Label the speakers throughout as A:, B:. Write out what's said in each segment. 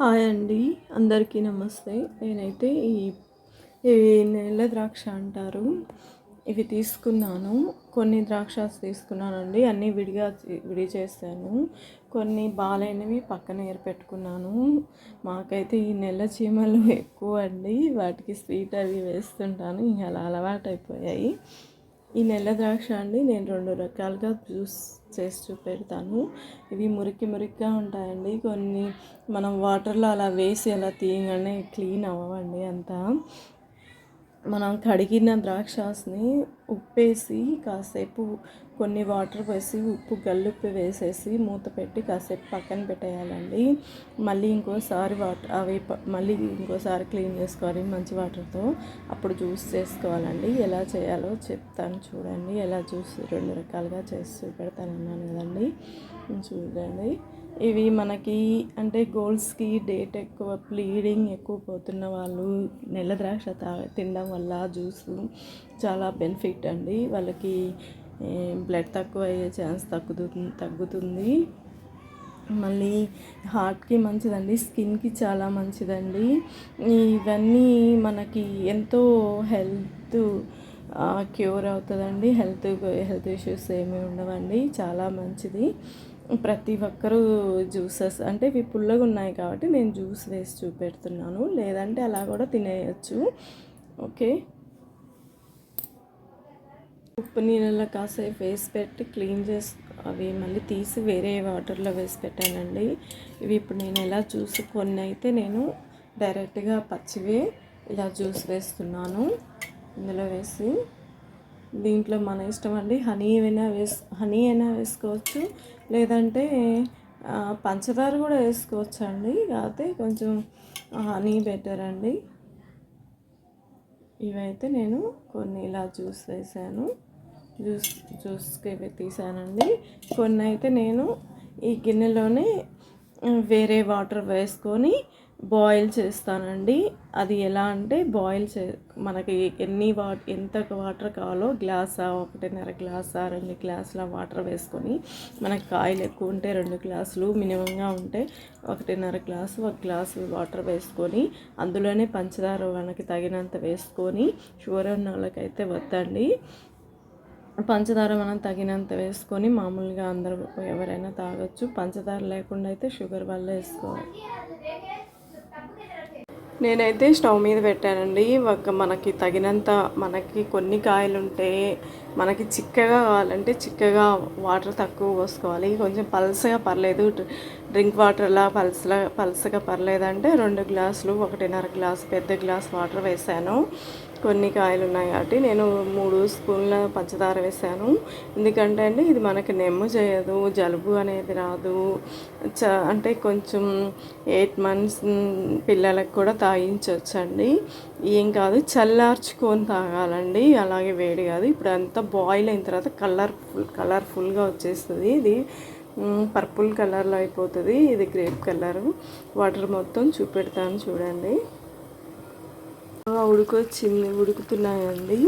A: Hi అండి అందరికీ నమస్తే. నేనైతే ఈ ఈ నెల ద్రాక్ష అంటారు. ఇవి తీసుకున్నాను. కొన్ని ద్రాక్ష తీసుకున్నానండి. అన్నీ విడిగా విడి చేశాను. కొన్ని బాలైనవి పక్కన ఏర్పెట్టుకున్నాను. మాకైతే ఈ నెల చీమలు ఎక్కువ అండి వాటికి స్వీట్ అవి వేస్తుంటాను. ఇంకా అలా అలవాటు అయిపోయాయి ఈ నెల ద్రాక్ష అండి. నేను రెండు రకాలుగా జ్యూస్ చేసి చూపెడతాను. ఇవి మురికి మురికిగా ఉంటాయండి. కొన్ని మనం వాటర్లో అలా వేసి అలా తీయగానే క్లీన్ అవ్వండి అంతా. మనం కడిగిన ద్రాక్షాస్ని ఉప్పేసి కాసేపు కొన్ని వాటర్ వేసి ఉప్పు గల్లుప్పు వేసేసి మూత పెట్టి కాసేపు పక్కన పెట్టేయాలండి. మళ్ళీ ఇంకోసారి వాటర్ అవి మళ్ళీ ఇంకోసారి క్లీన్ చేసుకోవాలి మంచి వాటర్తో. అప్పుడు జ్యూస్ చేసుకోవాలండి. ఎలా చేయాలో చెప్తాను చూడండి. ఎలా జ్యూస్ రెండు రకాలుగా చేసి చూపెడతాను అన్నాను కదండి. చూడండి. ఇవి మనకి అంటే గోల్స్కి డేట్ ఎక్కువ బ్లీడింగ్ ఎక్కువ పోతున్న వాళ్ళు నెల ద్రాక్ష తా తినడం వల్ల జ్యూస్ చాలా బెనిఫిట్ అండి. వాళ్ళకి బ్లడ్ తక్కువ అయ్యే ఛాన్స్ తగ్గుతుంది తగ్గుతుంది. మళ్ళీ హార్ట్కి మంచిదండి స్కిన్కి చాలా మంచిదండి. ఇవన్నీ మనకి ఎంతో హెల్త్ క్యూర్ అవుతుందండి. హెల్త్ హెల్త్ ఇష్యూస్ ఏమీ ఉండవండి. చాలా మంచిది. ప్రతి ఒక్కరూ జ్యూసెస్ అంటే ఇవి పుల్లగా ఉన్నాయి కాబట్టి నేను జ్యూస్ వేసి చూపెడుతున్నాను. లేదంటే అలా కూడా తినేయచ్చు. ఓకే. ఉప్పు నీళ్ళలో కాసేపు వేసి పెట్టి క్లీన్ చేసి అవి మళ్ళీ తీసి వేరే వాటర్లో వేసి పెట్టానండి. ఇవి ఇప్పుడు నేను ఎలా జ్యూస్ కొన్ని అయితే నేను డైరెక్ట్గా పచ్చివే ఇలా జ్యూస్ వేస్తున్నాను. ఇందులో వేసి దీంట్లో మన ఇష్టం అండి. హనీ అయినా వేస్ హనీ అయినా వేసుకోవచ్చు. లేదంటే పంచదార కూడా వేసుకోవచ్చు అండి కాకపోతే కొంచెం హనీ బెటర్ అండి. ఇవైతే నేను కొన్ని ఇలా జ్యూస్ వేసాను. జ్యూస్ జ్యూస్కి తీసానండి. కొన్ని అయితే నేను ఈ గిన్నెలోనే వేరే వాటర్ వేసుకొని బాయిల్ చేస్తానండి. అది ఎలా అంటే బాయిల్ చే మనకి ఎన్ని వా ఎంత వాటర్ కావాలో గ్లాసా ఒకటిన్నర గ్లాసా రెండు గ్లాసుల వాటర్ వేసుకొని మనకి కాయలు ఎక్కువ ఉంటే రెండు గ్లాసులు మినిమంగా ఉంటే ఒకటిన్నర గ్లాసు ఒక గ్లాసు వాటర్ వేసుకొని అందులోనే పంచదార మనకి తగినంత వేసుకొని షుగర్ ఉన్న వాళ్ళకైతే వద్దండి. పంచదార మనం తగినంత వేసుకొని మామూలుగా అందరూ ఎవరైనా తాగొచ్చు. పంచదార లేకుండా అయితే షుగర్ వల్ల వేసుకోవాలి. నేనైతే స్టవ్ మీద పెట్టానండి. ఒక మనకి తగినంత మనకి కొన్ని కాయలు ఉంటే మనకి చిక్కగా కావాలంటే చిక్కగా వాటర్ తక్కువ పోసుకోవాలి. కొంచెం పల్సగా పర్లేదు. డ్రింక్ వాటర్లా పలసలా పలసగా పర్లేదంటే రెండు గ్లాసులు ఒకటిన్నర గ్లాస్ పెద్ద గ్లాస్ వాటర్ వేసాను. కొన్ని కాయలు ఉన్నాయి కాబట్టి నేను మూడు స్పూన్ల పంచదార వేసాను. ఎందుకంటే అండి ఇది మనకి నెమ్ము చేయదు జలుబు అనేది రాదు. చ అంటే కొంచెం ఎయిట్ మంత్స్ పిల్లలకు కూడా తాగించవచ్చండి ఏం కాదు చల్లార్చుకొని తాగాలండి. అలాగే వేడి కాదు. ఇప్పుడు అంతా బాయిల్ అయిన తర్వాత కలర్ఫుల్ కలర్ఫుల్గా వచ్చేస్తుంది ఇది. పర్పుల్ కలర్లో అయిపోతుంది. ఇది గ్రేప్ కలర్ వాటర్ మొత్తం చూపెడతాను చూడండి. బాగా ఉడికొచ్చింది ఉడుకుతున్నాయండి.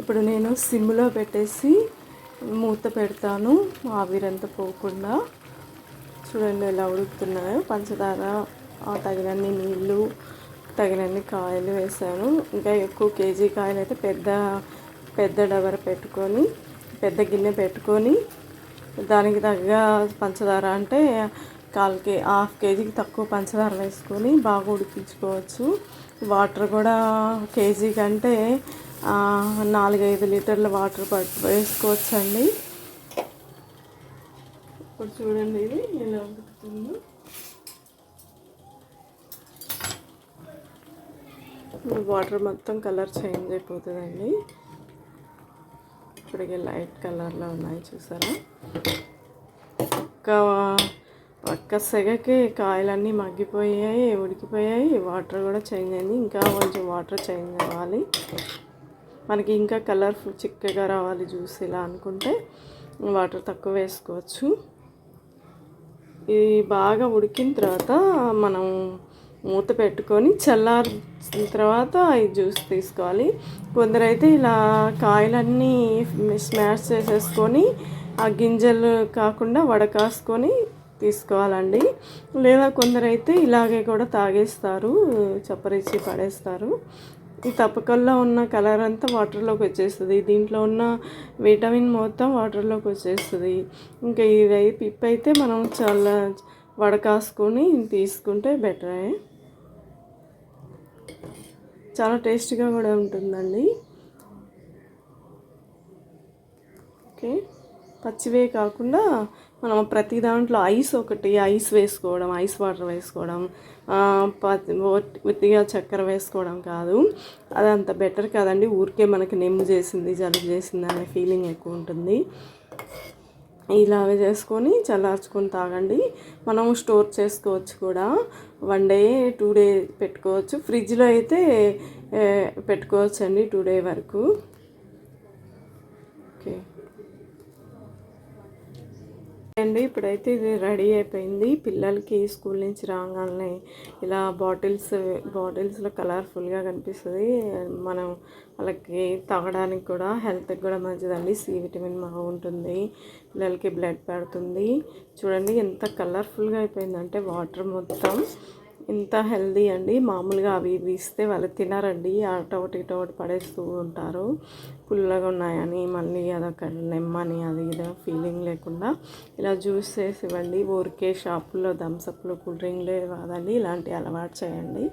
A: ఇప్పుడు నేను సిమ్లో పెట్టేసి మూత పెడతాను ఆవిరంతా పోకుండా. చూడండి ఎలా ఉడుకుతున్నాయో. పంచదార తగినన్ని నీళ్ళు తగినన్ని కాయలు వేసాను. ఇంకా ఎక్కువ కేజీ కాయలు అయితే పెద్ద పెద్ద డబర పెట్టుకొని పెద్ద గిన్నె పెట్టుకొని దానికి తగ్గ పంచదార అంటే కాల్ కే హాఫ్ కేజీకి తక్కువ పంచదార వేసుకొని బాగా ఉడికించుకోవచ్చు. వాటర్ కూడా కేజీ కంటే నాలుగైదు లీటర్ల వాటర్ పట్టు వేసుకోవచ్చండి. ఇప్పుడు చూడండి ఇది ఎలా ఉడుకుతుందో. వాటర్ మొత్తం కలర్ చేంజ్ అయిపోతుందండి. ఇప్పటికే లైట్ కలర్లో ఉన్నాయి చూసారా? ఒక ఒక్క సెగకి కాయలన్నీ మగ్గిపోయాయి ఉడికిపోయాయి వాటర్ కూడా చేంజ్ అయింది. ఇంకా కొంచెం వాటర్ చేంజ్ అవ్వాలి. మనకి ఇంకా కలర్ఫుల్ చిక్కగా రావాలి జ్యూస్ ఇలా అనుకుంటే వాటర్ తక్కువ వేసుకోవచ్చు. ఇది బాగా ఉడికిన తర్వాత మనం మూత పెట్టుకొని చల్లారిన తర్వాత ఈ జ్యూస్ తీసుకోవాలి. కొందరైతే ఇలా కాయలన్నీ స్మాష్ చేసేసుకొని ఆ గింజలు కాకుండా వడకాసుకొని తీసుకోవాలండి. లేదా కొందరైతే ఇలాగే కూడా తాగేస్తారు చప్పరిచి పడేస్తారు. ఈ తప్పకల్లో ఉన్న కలర్ అంతా వాటర్లోకి వచ్చేస్తుంది. దీంట్లో ఉన్న విటమిన్ మొత్తం వాటర్లోకి వచ్చేస్తుంది. ఇంకా ఇవి పిప్ అయితే మనం చాలా వడకాసుకొని తీసుకుంటే బెటరే. చాలా టేస్ట్గా కూడా ఉంటుందండి. ఓకే. పచ్చివే కాకుండా మనం ప్రతి దాంట్లో ఐస్ ఒకటి ఐస్ వేసుకోవడం ఐస్ వాటర్ వేసుకోవడం ఉత్తిగా చక్కెర వేసుకోవడం కాదు. అది అంత బెటర్ కాదండి. ఊరికే మనకి నెమ్ము చేసింది జలుబు చేసింది అనే ఫీలింగ్ ఎక్కువ ఉంటుంది. ఇలాగ చేసుకొని చల్లార్చుకొని తాగండి. మనం స్టోర్ చేసుకోవచ్చు కూడా. వన్ డే టూ డే పెట్టుకోవచ్చు. ఫ్రిడ్జ్లో అయితే పెట్టుకోవచ్చు అండి టూ డే వరకు. ఓకే. అండి ఇప్పుడైతే ఇది రెడీ అయిపోయింది. పిల్లలకి స్కూల్ నుంచి రాగానే ఇలా బాటిల్స్ బాటిల్స్లో కలర్ఫుల్గా కనిపిస్తుంది. మనం వాళ్ళకి తాగడానికి కూడా హెల్త్కి కూడా మంచిదండి. సి విటమిన్ బాగుంటుంది పిల్లలకి బ్లడ్ పెడుతుంది. చూడండి ఎంత కలర్ఫుల్గా అయిపోయిందంటే వాటర్ మొత్తం. ఇంత హెల్దీ అండి. మామూలుగా అవి ఇవి ఇస్తే వాళ్ళు తినరండి. అటు ఒకటి ఒకటి పడేస్తూ ఉంటారు. పుల్లగా ఉన్నాయని మళ్ళీ అదొక నెమ్మని అది ఇది ఫీలింగ్ లేకుండా ఇలా జ్యూస్ చేసి ఇవ్వండి. ఊరికే షాపుల్లో థమ్సప్లు కూల్ డ్రింక్లు కాదండి. ఇలాంటి అలవాటు చేయండి.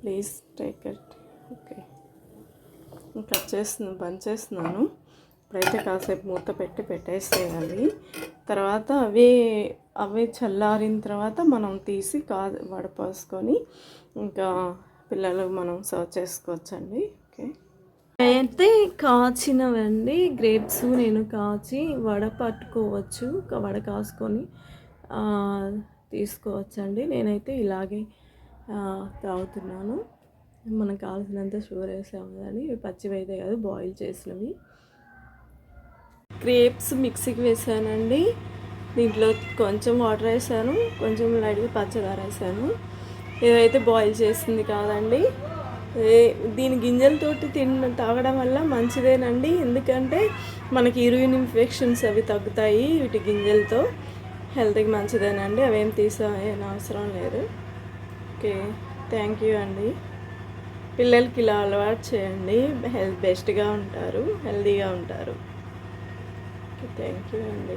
A: Please take it okay cut చేస్తున్నాను బంద్ చేస్తున్నాను. ఇప్పుడైతే కాసేపు మూత పెట్టి పెట్టేసేయాలి. తర్వాత అవి అవి చల్లారిన తర్వాత మనం తీసి కా వడపోసుకొని ఇంకా పిల్లలు మనం సర్వ్ చేసుకోవచ్చండి. ఓకే. అయితే కాచినవండి గ్రేప్స్ నేను కాచి వడ పట్టుకోవచ్చు వడ కాసుకొని తీసుకోవచ్చండి. నేనైతే ఇలాగే తాగుతున్నాను. మనకు కావాల్సినంత షుగర్ వేసాము కానీ పచ్చివి అయితే కాదు బాయిల్ చేసినవి. గ్రేప్స్ మిక్సీకి వేసానండి. దీంట్లో కొంచెం వాటర్ వేసాను కొంచెం లైట్గా పచ్చదార వేసాను ఏదైతే బాయిల్ చేసింది కాదండి దీని గింజలతోటి తిన తాగడం వల్ల మంచిదేనండి. ఎందుకంటే మనకి యూరిన్ ఇన్ఫెక్షన్స్ అవి తగ్గుతాయి వీటి గింజలతో. హెల్త్కి మంచిదేనండి అవేం తీసేయని అవసరం లేదు. ఓకే థ్యాంక్ యూ అండి. పిల్లలకి ఇలా అలవాటు చేయండి హెల్త్ బెస్ట్గా ఉంటారు హెల్తీగా ఉంటారు. ఓకే థ్యాంక్ యూ అండి.